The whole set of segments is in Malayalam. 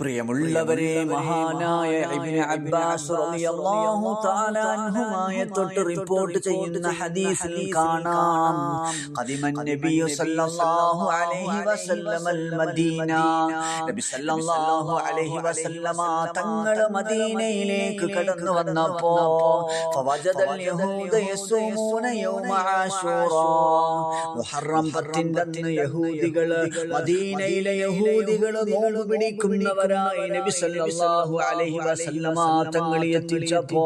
പ്രിയമുള്ളവരെ മഹാനായ ഇബ്നു അബ്ബാസ് റളിയല്ലാഹു തആല അൻഹുമായ തൊട്ട് റിപ്പോർട്ട് ചെയ്യുന്ന ഹദീസിൽ കാണാം. ഖദിമൻ സല്ലല്ലാഹു അലൈഹി അൽ മദീന. നബി സല്ലല്ലാഹു അലൈഹി വസല്ലമ തങ്ങൾ മദീനയിലേക്ക് കടന്നു വന്നപ്പോൾ ഫവജദ അൽ യഹൂദ യസൂമൂന യൗമ ആശൂറ മുഹറം പത്തിന്റെ അന്ന് യഹൂദികൾ മദീനയിലെ യഹൂദികൾ നോമ്പ് പിടിക്കുന്നവരായി നബി സല്ലല്ലാഹു അലൈഹി വസല്ലമ തങ്ങൾ എത്തിച്ചപ്പോ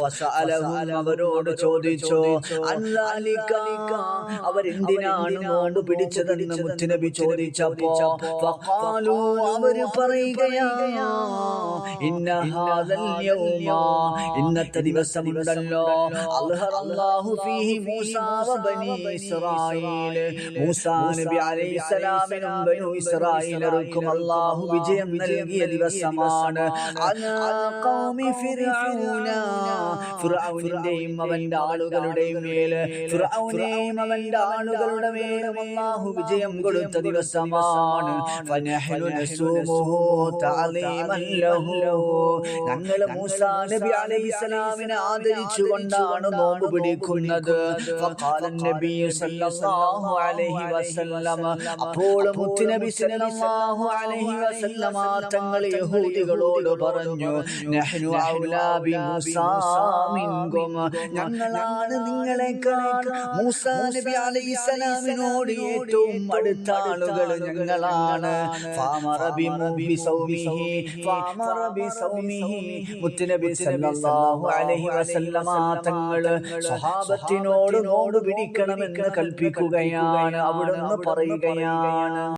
ഫസഅലഹും അവരോട് ചോദിച്ചു അല്ലാലിക അവരെന്തിനാണ് നോമ്പ് പിടിച്ചതെന്ന് മുത്തുനബി ചോദിച്ചപ്പോ ഫഖാലു അവർ പറയുകയാ ഇന്ന ഹാദൽ യൗമ ഇന്നത്തെ ദിവസമുണ്ടല്ലോ അൽഹറല്ലാഹു ഫീഹി മൂസാ വബനി ഇസ്രായീൽ മൂസാ നബി അലൈഹിസ്സലാമിനും ബനു ഇസ്രായേലർക്കും അല്ലാഹു വിജയം നൽകിയ ദിവസമാണ്. ഫിർഔനിന്റെയും അവന്റെ ആളുകളുടെയും മേൽ. ഫിറൌനെയും അവന്റെ ആളുകളുടെ മേലും അല്ലാഹു വിജയം കൊടുത്ത ദിവസമാണ്. ഞങ്ങൾ ആദരിച്ചു നബി അലൈഹിസ്സലാമിനെ ആദരിച്ചുകൊണ്ടാണ് നോമ്പ് പിടിക്കുന്നത്. അലൈഹി അപ്പോൾ മുത്തുനബി സല്ലല്ലാഹു അലൈഹി വസല്ലമ തങ്ങൾ യഹൂദികളോട് പറഞ്ഞു. നഹ്നു ഔലാ ബി മൂസാ ഞങ്ങളാണ് നിങ്ങളെക്കാൾ മൂസാ നബി അലൈഹിസ്സലാമിനോട് ഏറ്റവും അടുത്ത ആളുകൾ ഞങ്ങളാണ്. ോട് മുബി സൗമിഹി സൗമിഹി മുത്തുനബി സല്ലല്ലാഹു അലൈഹി വസല്ലമ തങ്ങൾ സ്വഹാബത്തിനോട് നോട് പിടിക്കണമെന്ന് കൽപ്പിക്കുകയാണ്. അവിടുന്ന് പറയുകയാണ്.